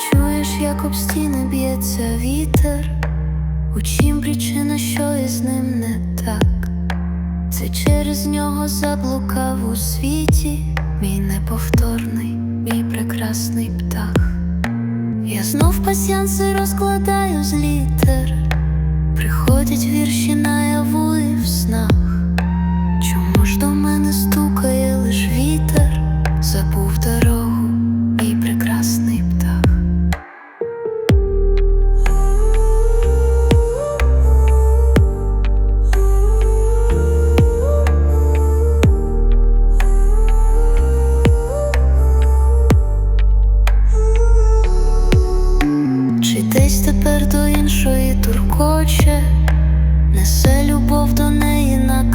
Чуєш, як об стіни б'ється вітер, у чим причина, що із ним не так? Це через нього заблукав у світі, мій неповторний, мій прекрасний птах. Я знов пасянси розкладаю з літер, Десь тепер до іншої туркоче, несе любов до неї на